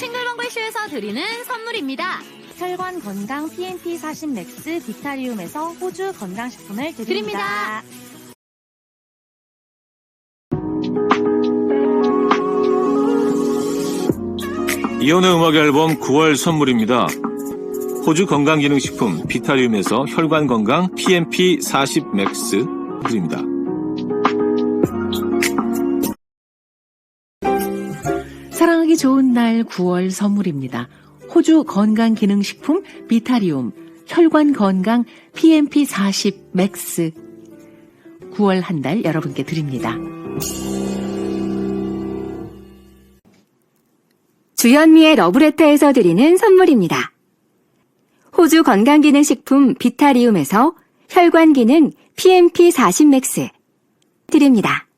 싱글벙글쇼에서 드리는 선물입니다. 혈관 건강 PNP 40 맥스 비타리움에서 호주 건강식품을 드립니다. 드립니다. 이혼의 음악 앨범 9월 선물입니다. 호주 건강기능식품 비타리움에서 혈관건강 PMP 40 맥스 드립니다. 사랑하기 좋은 날 9월 선물입니다. 호주 건강기능식품 비타리움 혈관 건강 PMP 40 맥스 9월 한 달 여러분께 드립니다. 주현미의 러브레터에서 드리는 선물입니다. 호주 건강기능식품 비타리움에서 혈관기능 PMP40 맥스 드립니다.